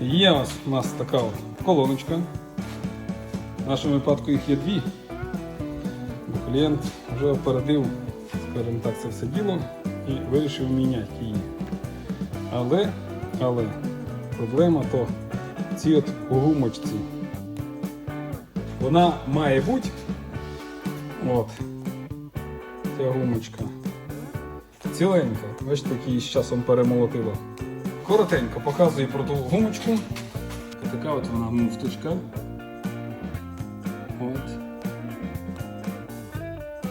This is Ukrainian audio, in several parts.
Є нас, у нас така колоночка. В нашому випадку їх є дві. Бо клієнт вже опередив, скажімо так, це все діло і вирішив міняти її. Але, але проблема то ці от гумочці. Вона має бути. От. Ця гумочка. Ціленька. Бачите, її з часом перемолотило. Коротенько показую про ту гумочку. Така от вона муфточка. От.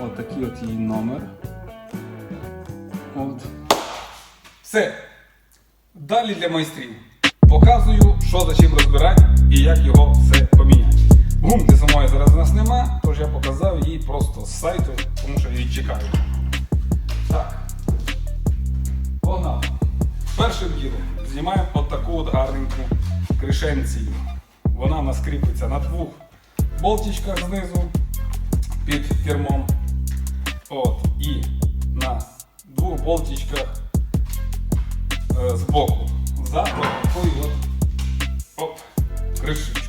От такий от її номер. От. Все. Далі для майстрів. Показую, що за чим розбирати і як його все поміняти. Гумки самої зараз у нас нема, тож я показав її просто з сайту, тому що я її чекаю. Так. Погнали. Першим ділом знімаємо от таку от гарненьку кришенцію. Вона в нас кріпиться на двох болтичках знизу під кермом. От, і на двох болтичках е, збоку. За такою от оп, кришечкою,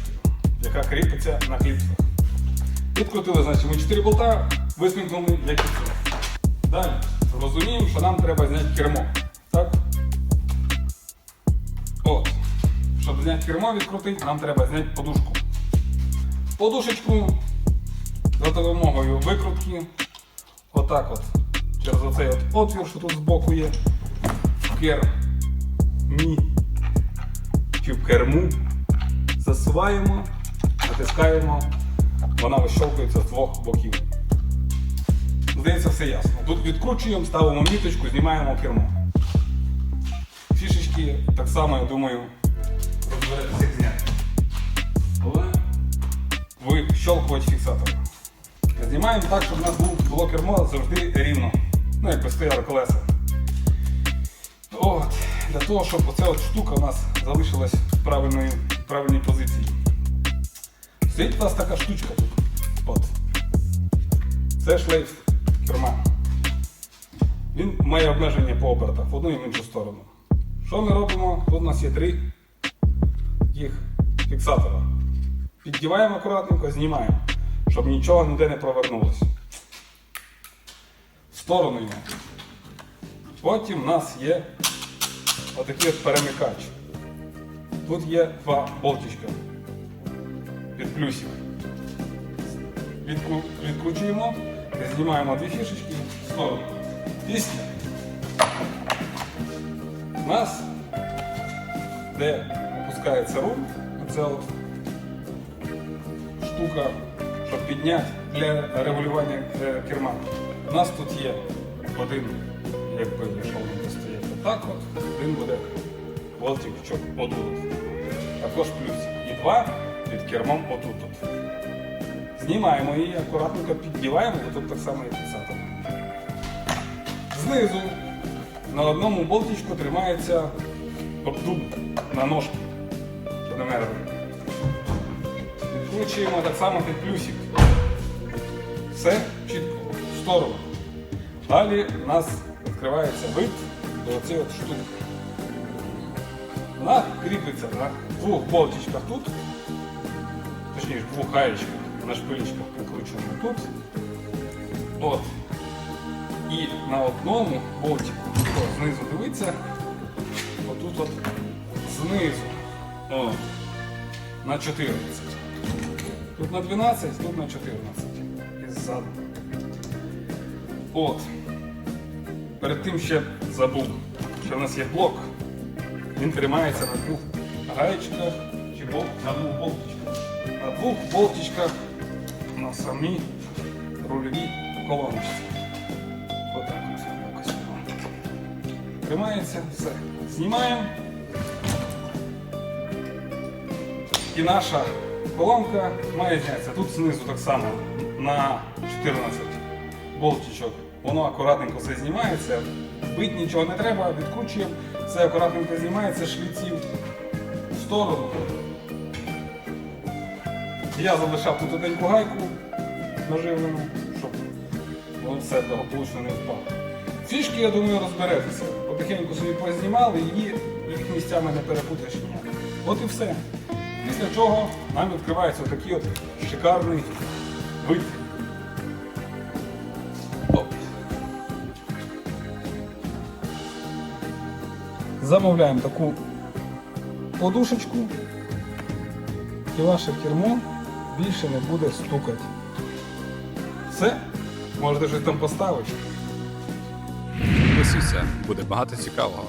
яка кріпиться на кліпсах. Відкрутили, значить, ми 4 болта, висмикнули для кліпсів. Далі розуміємо, що нам треба зняти кермо. Щоб зняти кермо відкрутити, нам треба зняти подушку. Подушечку за допомогою викрутки. Отак от. Через оцей от отвір, що тут збоку є. В кермі чи в керму. Засуваємо, натискаємо, вона вищолкується з двох боків. Здається, все ясно. Тут відкручуємо, ставимо міточку, знімаємо кермо. Фішечки так само, я думаю, розберетеся як зняти. Але вищолкувати фіксатор. Знімаємо так, щоб у нас було кермо завжди рівно. Ну, якби стояли колеса. От, для того, щоб оця от штука у нас залишилась в правильної, правильній позиції. Стоїть у нас така штучка тут. От. Це шлейф керма. Він має обмеження по обертах в одну і в іншу сторону. Що ми робимо? Тут у нас є три їх фіксатора. Піддіваємо акуратненько, знімаємо, щоб нічого ніде не провернулося. Сторону. Потім у нас є отакий от перемикач. Тут є два болтичка плюсик. Відкру- Відкручуємо, знімаємо дві фішечки в сторону. Після у нас, де опускається руль, оця от штука, щоб підняти для регулювання е, керма. У нас тут є один, якби якщо він стояти отак от, один буде болтик, щоб отут. Також плюс. І два під кермом отут. от. Знімаємо її, акуратненько піддіваємо, тут так само і фіксатор. Знизу на одному болтичку тримається обдув на ножки, щоб. Відкручуємо так само під плюсик. Все чітко, в сторону. Далі у нас відкривається вид до цієї штуки. Вона кріпиться на двох болтичках тут, точніше двох гаєчках, на шпилічках прикручуємо тут. От. І на одному болтику, знизу дивиться, отут от знизу. О, на 14. Тут на 12, тут на 14. І ззаду. От. Перед тим ще забув, що в нас є блок. Він тримається на двох гаєчках чи бол... на двох болтичках. На двох болтичках на самій рульовій колоночці. Отак от якось. Тримається, все. Знімаємо. І наша колонка має знятися. Тут знизу так само на 14 болтичок. Воно акуратненько все знімається. Бить нічого не треба, відкручуємо, все акуратненько знімається, шліців в сторону. Я залишав тут одненьку гайку наживлену, щоб воно все благополучно не впало. Фішки, я думаю, розберетеся. Потихеньку собі познімали, її їх місцями не перепутаєш ніяк. От і все. Після чого нам відкривається такий от шикарний вид. Замовляємо таку подушечку і ваше кермо більше не буде стукати. Все, можете щось там поставити. Підписуйся, буде багато цікавого.